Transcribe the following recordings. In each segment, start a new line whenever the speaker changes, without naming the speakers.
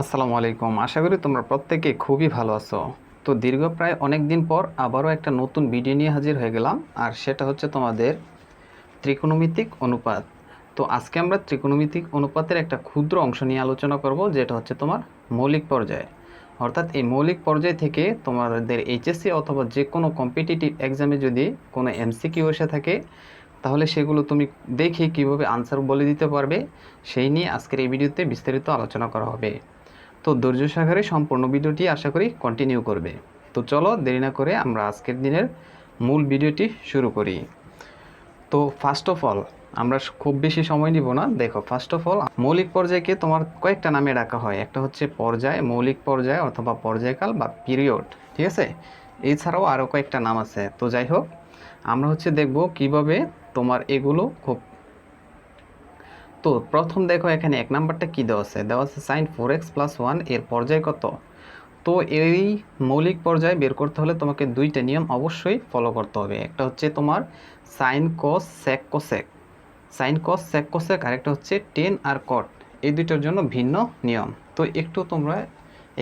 আসসালামু আলাইকুম। আশা করি তোমরা প্রত্যেকে খুবই ভালো আছো। তো দীর্ঘ প্রায় অনেক দিন পর আবারও একটা নতুন ভিডিও নিয়ে হাজির হয়ে গেলাম, আর সেটা হচ্ছে তোমাদের ত্রিকোণমিতিক অনুপাত। তো আজকে আমরা ত্রিকোণমিতিক অনুপাতের একটা ক্ষুদ্র অংশ নিয়ে আলোচনা করব, যেটা হচ্ছে তোমার মৌলিক পর্যায়ে। অর্থাৎ এই মৌলিক পর্যায় থেকে তোমাদের এইচএসসি অথবা যে কোনো কম্পিটিটিভ এক্সামে যদি কোনো এমসিকিউ এসে থাকে, তাহলে সেগুলো তুমি দেখে কীভাবে আনসার বলে দিতে পারবে, সেই নিয়ে আজকের এই ভিডিওতে বিস্তারিত আলোচনা করা হবে। তো ধৈর্য সাগরে সম্পূর্ণ ভিডিওটি আশা করি কন্টিনিউ করবে। তো চলো দেরি না করে আমরা আজকের দিনের মূল ভিডিওটি শুরু করি। তো ফার্স্ট অফ অল আমরা খুব বেশি সময় নিব না। দেখো ফার্স্ট অফ অল মৌলিক পর্যায়কে তোমার কয়েকটা নামে ডাকা হয়। একটা হচ্ছে পর্যায়, মৌলিক পর্যায় অথবা পর্যায়কাল বা পিরিয়ড ঠিক আছে? এছাড়াও আরও কয়েকটা নাম আছে। তো যাই হোক, আমরা হচ্ছে দেখব কীভাবে তোমার এগুলো খুব তো প্রথম দেখো এখানে এক নাম্বারটা কী দেওয়া আছে? দেওয়া আছে সাইন ফোর এক্স প্লাস ওয়ানের পর্যায় কত? তো এই মৌলিক পর্যায়ে বের করতে হলে তোমাকে দুইটা নিয়ম অবশ্যই ফলো করতে হবে। একটা হচ্ছে তোমার sine cos sec cosec sine cos sec cosec আরেকটা হচ্ছে টেন আর কট এই দুইটার জন্য ভিন্ন নিয়ম। তো একটু তোমরা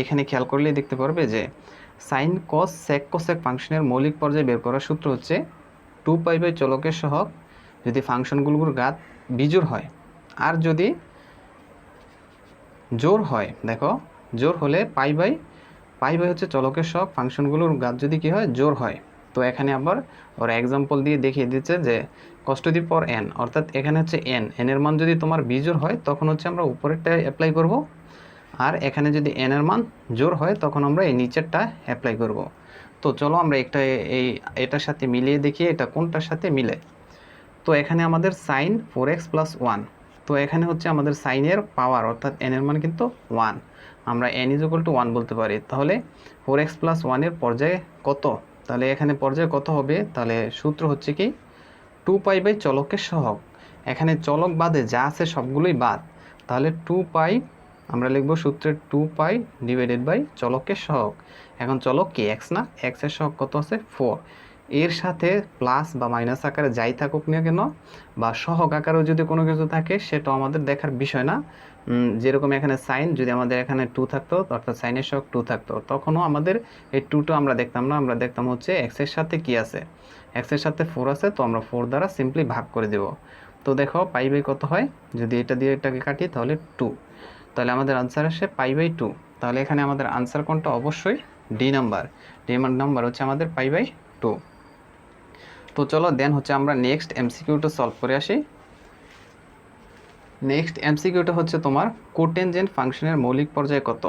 এখানে খেয়াল করলেই দেখতে পারবে যে সাইন কস সেক কোসেক ফাংশনের মৌলিক পর্যায়ে বের করার সূত্র হচ্ছে টু পাই বাই চলকের সহগ। যদি ফাংশনগুলোর গাত বিজোড় হয় আর যদি জোর হয়, দেখো, জোর হলে পাই বাই পাই বাই হচ্ছে চলকের সব ফাংশনগুলোর গাত যদি কি হয়, জোর হয়। তো এখানে আবার ওরা এক্সাম্পল দিয়ে দেখিয়ে দিচ্ছে যে কষ্ট দি পর এন অর্থাৎ এখানে হচ্ছে এন এন এর মান যদি তোমার বিজোর হয়, তখন হচ্ছে আমরা উপরেরটা অ্যাপ্লাই করব। আর এখানে যদি এন এর মান জোর হয়, তখন আমরা এই নিচেরটা অ্যাপ্লাই করব। তো চলো আমরা একটা এই, এটার সাথে মিলিয়ে দেখি, এটা কোনটার সাথে মিলে। তো এখানে আমাদের sine four x plus one তো এখানে হচ্ছে আমাদের সাইনের পাওয়ার অর্থাৎ এন এর মান কিন্তু ওয়ান আমরা n is equal to one বলতে পারি। তাহলে ফোর এক্স প্লাস ওয়ানের পর্যায়ে কত? তাহলে এখানে পর্যায়ে কত হবে? তাহলে সূত্র হচ্ছে কি? টু পাই বাই চলকের সহগ। এখানে চলক বাদে যা আছে সবগুলোই বাদ। তাহলে টু পাই আমরা লিখব সূত্রে টু পাই ডিভাইডেড বাই চলকের সহগ। এখন চলক কি? এক্স না? এক্সের সহগ কত আছে? ফোর এর সাথে প্লাস বা মাইনাস আকারে যাই থাকুক না কেন, বা সহগ আকারেও যদি কোনো কিছু থাকে সেটা আমাদের দেখার বিষয় না। যেরকম এখানে সাইন যদি আমাদের এখানে টু থাকতো, অর্থাৎ সাইনের সহগ টু থাকতো, তখনও আমাদের এই টুটো আমরা দেখতাম না। আমরা দেখতাম হচ্ছে এক্সের সাথে কি আছে? এক্সের সাথে ফোর আছে, তো আমরা ফোর দ্বারা সিম্পলি ভাগ করে দেব। তো দেখো পাই বাই কত হয়? যদি এটা দিয়ে এটাকে কাটি, তাহলে টু তাহলে আমাদের আনসার আসে পাই বাই টু তাহলে এখানে আমাদের আনসার কোনটা? অবশ্যই ডি নাম্বার ডি নাম্বার হচ্ছে আমাদের পাই বাই টু তো চলো দেন হচ্ছে আমরা নেক্সট এমসিকিউটা সলভ করে আসি। নেক্সট এমসিকিউটা হচ্ছে তোমার কোটেনজেন্ট ফাংশনের মৌলিক পর্যায় কত?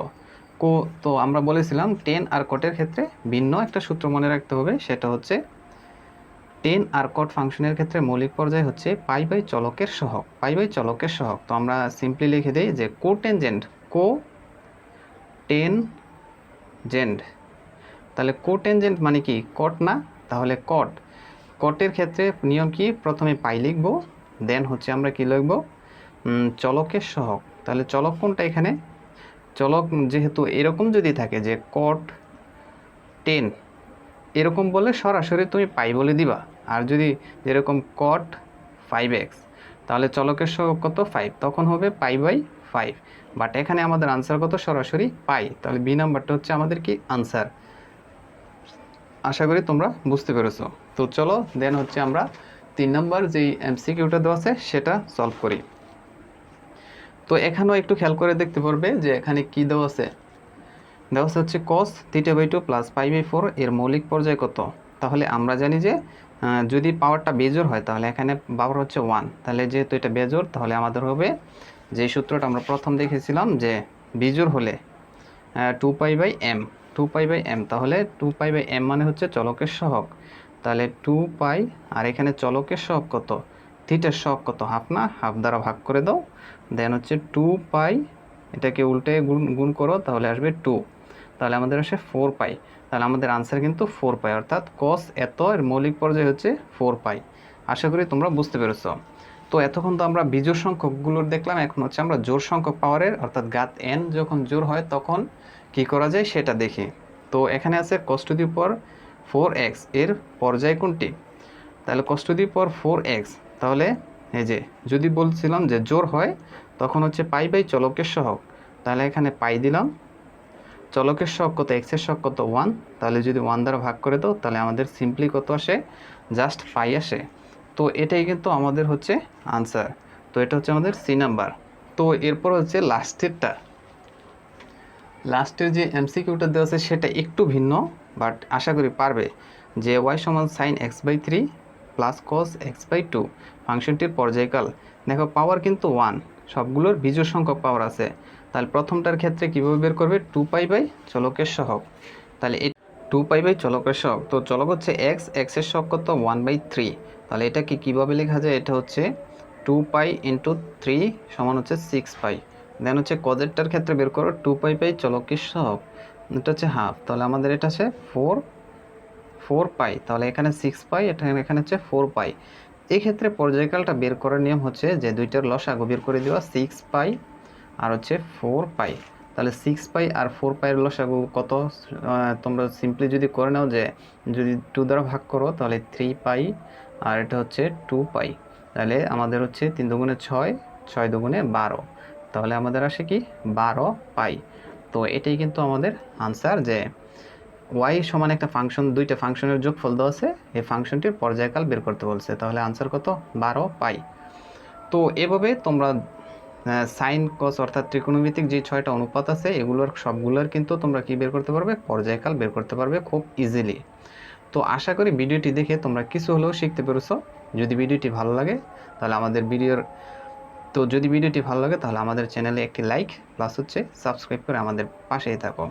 কো, তো আমরা বলেছিলাম টেন আর কটের ক্ষেত্রে ভিন্ন একটা সূত্র মনে রাখতে হবে, সেটা হচ্ছে টেন আর কট ফাংশনের ক্ষেত্রে মৌলিক পর্যায় হচ্ছে পাই বাই চলকের সহগ পাই বাই চলকের সহগ তো আমরা সিম্পলি লিখে দিই যে কোটেনজেন্ট কো টেন জেন্ড তাহলে কোটেনজেন্ট মানে কি? কট না, তাহলে কট কটের ক্ষেত্রে নিয়ম কি? প্রথমে পাই লিখব দেন হচ্ছে আমরা কি লিখব? চলকের সহক। তাহলে চলক কোনটা এখানে? চলক যেহেতু এরকম যদি থাকে যে কট টেন এরকম বলে সরাসরি তুমি পাই বলে দিবা। আর যদি যেরকম কট ফাইভ এক্স তাহলে চলকের সহগ কত? ফাইভ তখন হবে পাই বাই ফাইভ বাট এখানে আমাদের আনসার কত? সরাসরি পাই। তাহলে বি নাম্বারটা হচ্ছে আমাদের কি? আনসার আশা করি তোমরা বুঝতে পেরেছ। তো চলো দেন হচ্ছে আমরা তিন নম্বর যেই এমসিকিউটা দেওয়া আছে, সেটা সলভ করি। তো এখানেও একটু খেয়াল করে দেখতে পারবে যে এখানে কি দেওয়া আছে। দেওয়া আছে হচ্ছে cos theta by two plus pi by four এর মৌলিক পর্যায় কত? তাহলে আমরা জানি যে যদি পাওয়ারটা বেজোর হয়, তাহলে এখানে পাওয়ার হচ্ছে ওয়ান তাহলে যেহেতু এটা বেজোর তাহলে আমাদের হবে যে সূত্রটা আমরা প্রথম দেখেছিলাম যে বিজোর হলে two pi by m two pi by m তাহলে টু পাই বাই এম মানে হচ্ছে চলকের সহগ। তাহলে টু পাই আর এখানে চলকের সহগ কত? থিটার সহগ কত? হাফ না? হাফ দ্বারা ভাগ করে দাও। দেন হচ্ছে টু পাই এটাকে উল্টে গুণ গুণ করো, তাহলে আসবে টু তাহলে আমাদের আসে ফোর পাই তাহলে আমাদের আনসার কিন্তু ফোর পাই অর্থাৎ কস এত এর মৌলিক পর্যায় হচ্ছে ফোর পাই আশা করি তোমরা বুঝতে পেরেছ। তো এতক্ষণ তো আমরা বিজোড় সংখ্যকগুলোর দেখলাম, এখন হচ্ছে আমরা জোর সংখ্যক পাওয়ারের অর্থাৎ গাত এন যখন জোর হয়, তখন কি করা যায় সেটা দেখি। তো এখানে আছে কষ্ট দি পর ফোর এক্সের পর্যায় কোনটি? তাহলে কষ্ট দি পর ফোর এক্স। তাহলে এই যে, যদি বলছিলাম যে জোর হয়, তখন হচ্ছে পাই বাই চলকের সহগ। তাহলে এখানে পাই দিলাম। চলকের শখ কত? এক্সের শখ কত? ওয়ান। তাহলে যদি ওয়ান দ্বারা ভাগ করে দাও, তাহলে আমাদের সিম্পলি কত আসে? জাস্ট পাই আসে। তো এটাই কিন্তু আমাদের হচ্ছে আনসার। তো এটা হচ্ছে আমাদের সি নাম্বার। তো এরপর হচ্ছে লাস্টেরটা। লাস্টের যে এমসিকিউটা দেওয়া আছে, সেটা একটু ভিন্ন। বাট আশা করি পারবে যে ওয়াই সমান sine x by three plus cos x by two ফাংশনটির পর্যায়কাল। দেখো পাওয়ার কিন্তু ওয়ান সবগুলোর বিজোড় সংখ্যক পাওয়ার আছে। তাহলে প্রথমটার ক্ষেত্রে কীভাবে বের করবে? টু পাই বাই চলকের সহগ। তাহলে এই টু পাই বাই চলকের সহগ। তো চলক হচ্ছে এক্স এক্সের সহগ কত? ওয়ান বাই থ্রি তাহলে এটাকে কীভাবে লেখা যায়? এটা হচ্ছে টু পাই ইন্টু থ্রি সমান হচ্ছে সিক্স পাই দেন হচ্ছে কজেরটার ক্ষেত্রে বের করো টু পাই পাই চলকের সহগ। এটা হচ্ছে হাফ তাহলে আমাদের এটা আছে ফোর ফোর পাই তাহলে এখানে সিক্স পাই এটা এখানে হচ্ছে ফোর পাই এই ক্ষেত্রে পর্যায়কালটা বের করার নিয়ম হচ্ছে যে দুইটার লসাগু বের করে দেওয়া সিক্স পাই আর হচ্ছে ফোর পাই তাহলে সিক্স পাই আর ফোর পাইয়ের লসাগু কত? তোমরা সিম্পলি যদি করে নাও যে যদি টু দ্বারা ভাগ করো, তাহলে থ্রি পাই আর এটা হচ্ছে টু পাই তাহলে আমাদের হচ্ছে তিন দুগুণে ছয় ছয় দুগুণে বারো। তাহলে আমাদের আসে কি? বারো পাই তো এটাই কিন্তু আমাদের আনসার যে ওয়াই সমান একটা ফাংশন দুইটা ফাংশনের যোগফল দেওয়া আছে, এই ফাংশনটির পর্যায়কাল বের করতে বলছে। তাহলে আনসার কত? বারো পাই। তো এভাবে তোমরা সাইন কস অর্থাৎ ত্রিকোণমিতিক যে ছয়টা অনুপাত আছে, এগুলোর সবগুলোর কিন্তু তোমরা কি বের করতে পারবে? পর্যায়কাল বের করতে পারবে খুব ইজিলি তো আশা করি ভিডিওটি দেখে তোমরা কিছু হলেও শিখতে পেরেছ। যদি ভিডিওটি ভালো লাগে, তাহলে আমাদের ভিডিওর তো যদি ভিডিওটি ভালো লাগে তাহলে আমাদের চ্যানেলে একটি লাইক, প্লাস হচ্ছে সাবস্ক্রাইব করে আমাদের পাশেই থাকো